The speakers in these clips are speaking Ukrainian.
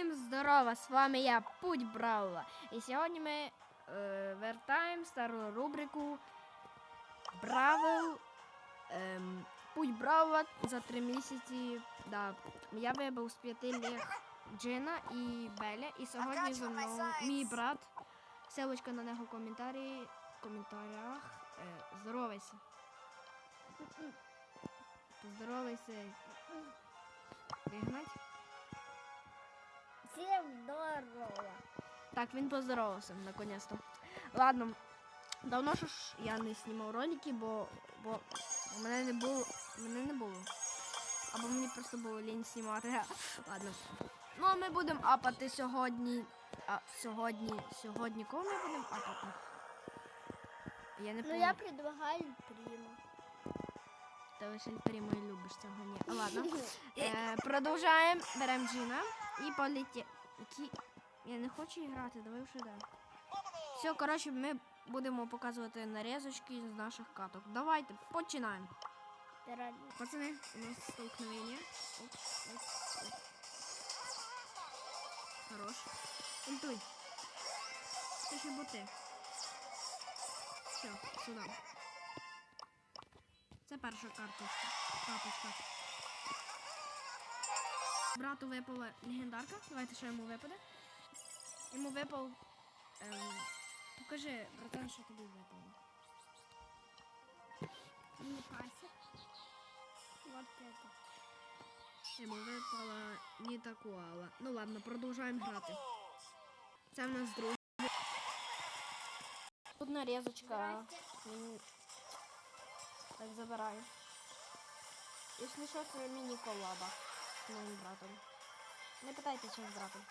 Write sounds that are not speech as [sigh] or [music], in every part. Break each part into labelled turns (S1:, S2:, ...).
S1: Всім здорова! З вами я Путь Бравла. І сьогодні ми е, вертаємо стару рубрику Бравл. ем, Путь Бравла за три місяці. Да. Я вибив з п'яти ліг Джина і Беля. І сьогодні зі мною мій брат. Селочка на нього в коментарі. в коментарях. Е, здоровайся. Поздоровайся. Вигнать.
S2: Всем здорово.
S1: Так, він поздоровався наконец-то. Ладно, давно що ж я не знімав ролики, бо, бо у мене не було. Мене не було. Або мені просто було лінь знімати. [laughs] Ладно. Ну а ми будемо апати сьогодні. А сьогодні. Сьогодні кого ми будемо апати? Я не
S2: Ну я предлагаю приму.
S1: Ти лише прямо і любиш цього ні. Ладно. [laughs] Е, продовжаємо. Беремо Джина і полетіли. Які... Я не хочу грати, давай вже да. Все, коротше, ми будемо показувати нарізочки з наших каток. Давайте, починаємо. Пацани, у нас столкновення. Оп, оп. Хорош. Ультуй. Це ще боти. Все, сюди. Це перша карточка. Карточка. Брату випала легендарка. Давайте що йому випаде. Йому випав. Ем, покажи, братан, що тобі випало.
S2: Не пасик. Вот это.
S1: Йому випала Ніта Куала. Ну ладно, продовжуємо грати. Це в нас друге. Тут нарізочка. Мені... Так забираю. Якщо що, це міні-колаба з моїм братом. Не питайте, чим з братом.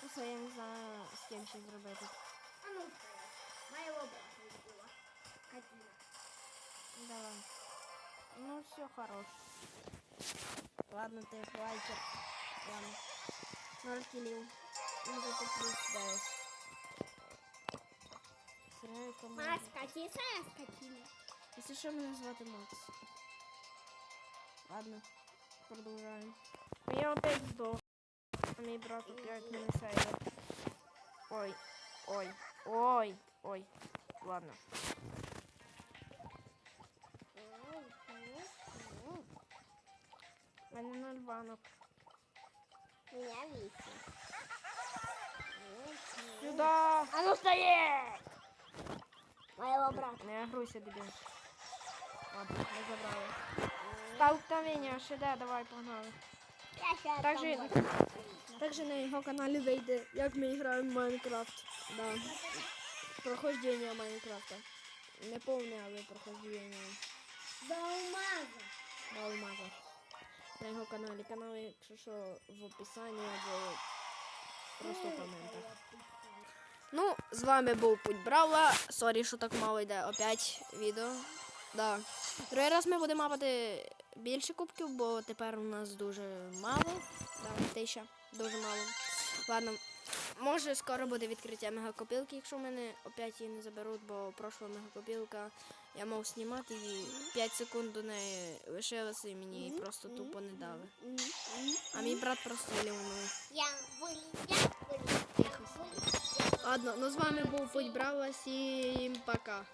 S1: Просто я не знаю, з ким ще зробити.
S2: А ну вперед. Моего брата убила. Катина.
S1: Давай. Ну все, хорош. Ладно, ты лайкер. Ладно. Ноль килів. Ну зато плюс 9. Сираю команду.
S2: Маска, кисая скотина.
S1: Якщо що, мене звати Макс. Ладно, продовжаємо. Я опять здох. А мій брат опять мене сейвить. Ой, ой, ой, ой. Ладно. У мене ноль банок.
S2: Меня висит.
S1: Сюда!
S2: А ну стоять! Моего брата.
S1: Не агруйся, дебіл. Ладно, не забрали. Столкновення, ще де, давай, погнали. Также, також на його каналі вийде, як ми граємо в Майнкрафт. Да. Прохождення Майнкрафта. Не повне, але прохождення
S2: До умаза.
S1: на його каналі. Канал, якщо що, в описанні або просто в коментах. Ну, з вами був Путь Бравла. Сорі, що так мало йде опять відео. Да. Другий раз ми будемо мати більше кубків, бо тепер у нас дуже мало. Да, тисяча, дуже мало. Ладно. Може скоро буде відкриття мегакопілки, якщо мене опять її не заберуть, бо прошло мегакопілка я мав знімати і 5 секунд до неї лишилося і мені її просто тупо не дали. А мій брат просто лівнув.
S2: Я вылез, я вылез, я вылез.
S1: Ладно, ну з вами був Путь Бравла, всім пока.